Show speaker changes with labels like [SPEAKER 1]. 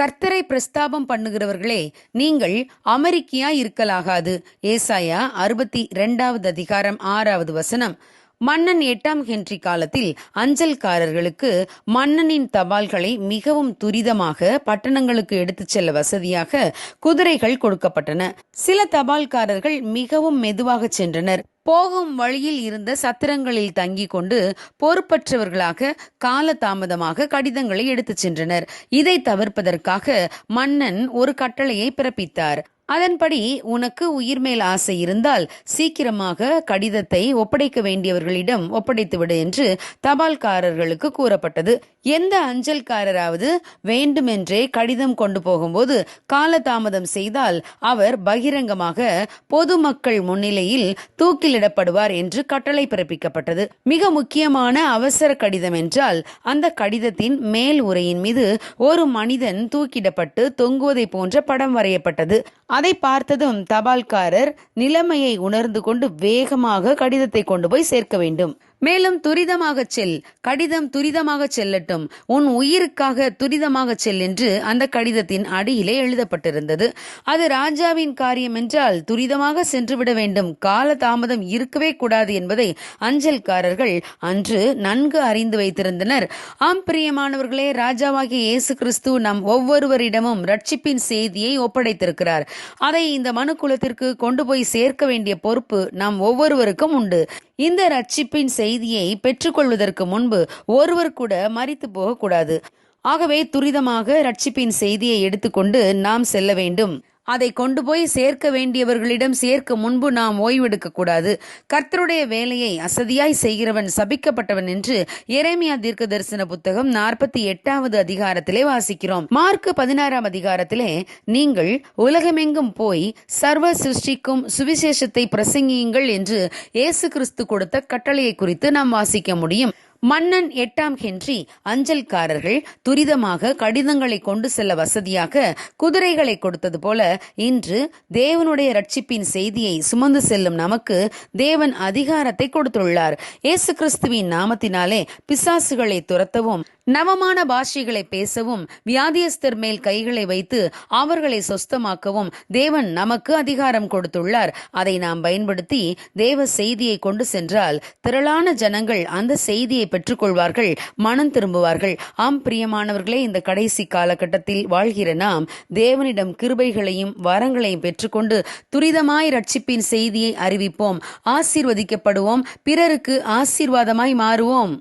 [SPEAKER 1] கர்த்தரை பிரஸ்தாபம் பண்ணுகிறவர்களே நீங்கள் அமெரிக்கியா இருக்கலாகாது. ஏசாயா அறுபத்தி இரண்டாவது அதிகாரம் ஆறாவது வசனம். மன்னன் எட்டாம் ஹென்றி காலத்தில் அஞ்சல்காரர்களுக்கு மன்னனின் தபால்களை மிகவும் துரிதமாக பட்டணங்களுக்கு எடுத்துச் செல்ல வசதியாக குதிரைகள் கொடுக்கப்பட்டன. சில தபால்காரர்கள் மிகவும் மெதுவாக சென்றனர். போகும் வழியில் இருந்த சத்திரங்களில் தங்கிக் கொண்டு பொறுப்பற்றவர்களாக காலதாமதமாக கடிதங்களை எடுத்துச் சென்றனர். இதை தவிர்ப்பதற்காக மன்னன் ஒரு கட்டளையை பிறப்பித்தார். அதன்படி உனக்கு உயிர் மேல் ஆசை இருந்தால் சீக்கிரமாக கடிதத்தை ஒப்படைக்க வேண்டியவர்களிடம் ஒப்படைத்துவிடு என்று தபால்காரர்களுக்கு கூறப்பட்டது. எந்த அஞ்சல்காரராவது வேண்டுமென்றே கடிதம் கொண்டு போகும்போது காலதாமதம் செய்தால் அவர் பகிரங்கமாக பொதுமக்கள் முன்னிலையில் தூக்கிலிடப்படுவார் என்று கட்டளை பிறப்பிக்கப்பட்டது. மிக முக்கியமான அவசர கடிதம் என்றால் அந்த கடிதத்தின் மேல் உரையின் மீது ஒரு மனிதன் தூக்கிடப்பட்டு தொங்குவதை போன்ற படம் வரையப்பட்டது. அதை பார்த்ததும் தபால்காரர் நிலைமையை உணர்ந்து கொண்டு வேகமாக கடிதத்தை கொண்டு போய் சேர்க்க வேண்டும். மேலும் துரிதமாக செல். கடிதம் துரிதமாக செல்லட்டும். உன் உயிருக்காக துரிதமாக செல் என்று அந்த கடிதத்தின் அடியிலே எழுதப்பட்டிருந்தது. அது ராஜாவின் காரியம் என்றால் துரிதமாக சென்றுவிட வேண்டும். கால தாமதம் இருக்கவே கூடாது என்பதை அஞ்சல்காரர்கள் அன்று நன்கு அறிந்து வைத்திருந்தனர். ஆம் பிரியமானவர்களே ராஜாவாகிய இயேசு கிறிஸ்து நம் ஒவ்வொருவரிடமும் ரட்சிப்பின் செய்தியை ஒப்படைத்திருக்கிறார். அதை இந்த மனு குலத்திற்கு கொண்டு போய் சேர்க்க வேண்டிய பொறுப்பு நம் ஒவ்வொருவருக்கும் உண்டு. இந்த ரட்சிப்பின் செய்தியை பெற்றுக்கொள்வதற்கு முன்பு ஒருவர் கூட மறித்து போகக்கூடாது. ஆகவே துரிதமாக ரட்சிப்பின் செய்தியை எடுத்துக்கொண்டு நாம் செல்ல வேண்டும். அதை கொண்டு போய் சேர்க்க வேண்டியவர்களிடம் சேர்க்க முன்பு நாம் ஓய்வெடுக்கக்கூடாது கர்த்தருடைய வேலையை அசதியாய் செய்கிறவன் சபிக்கப்பட்டவன் என்று எரேமியா தீர்க்க தரிசன புத்தகம் நாற்பத்தி எட்டாவது அதிகாரத்திலே வாசிக்கிறோம். மார்க் பதினாறாம் அதிகாரத்திலே நீங்கள் உலகமெங்கும் போய் சர்வ சிருஷ்டிக்கும் சுவிசேஷத்தை பிரசங்கியுங்கள் என்று இயேசு கிறிஸ்து கொடுத்த கட்டளையை குறித்து நாம் வாசிக்க முடியும். மன்னன் எட்டாம் ஹென்றி அஞ்சல்காரர்கள் துரிதமாக கடிதங்களை கொண்டு செல்ல வசதியாக குதிரைகளை கொடுத்தது போல இன்று தேவனுடைய ரட்சிப்பின் செய்தியை சுமந்து செல்லும் நமக்கு தேவன் அதிகாரத்தை கொடுத்துள்ளார். இயேசு கிறிஸ்துவின் நாமத்தினாலே பிசாசுகளை துரத்தவும் நவமான பாஷைகளை பேசவும் வியாதியஸ்தர் மேல் கைகளை வைத்து அவர்களை சொஸ்தமாக்கவும் தேவன் நமக்கு அதிகாரம் கொடுத்துள்ளார். அதை நாம் பயன்படுத்தி தேவ செய்தியை கொண்டு சென்றால் திரளான ஜனங்கள் அந்த செய்தியை பெற்றுக்கொள்வார்கள் மனம் திரும்புவார்கள். ஆம் பிரியமானவர்களே இந்த கடைசி காலகட்டத்தில் வாழ்கிற நாம் தேவனிடம் கிருபைகளையும் வரங்களையும் பெற்றுக்கொண்டு துரிதமாய் ரட்சிப்பின் செய்தியை அறிவிப்போம் ஆசீர்வதிக்கப்படுவோம் பிறருக்கு ஆசீர்வாதமாய் மாறுவோம்.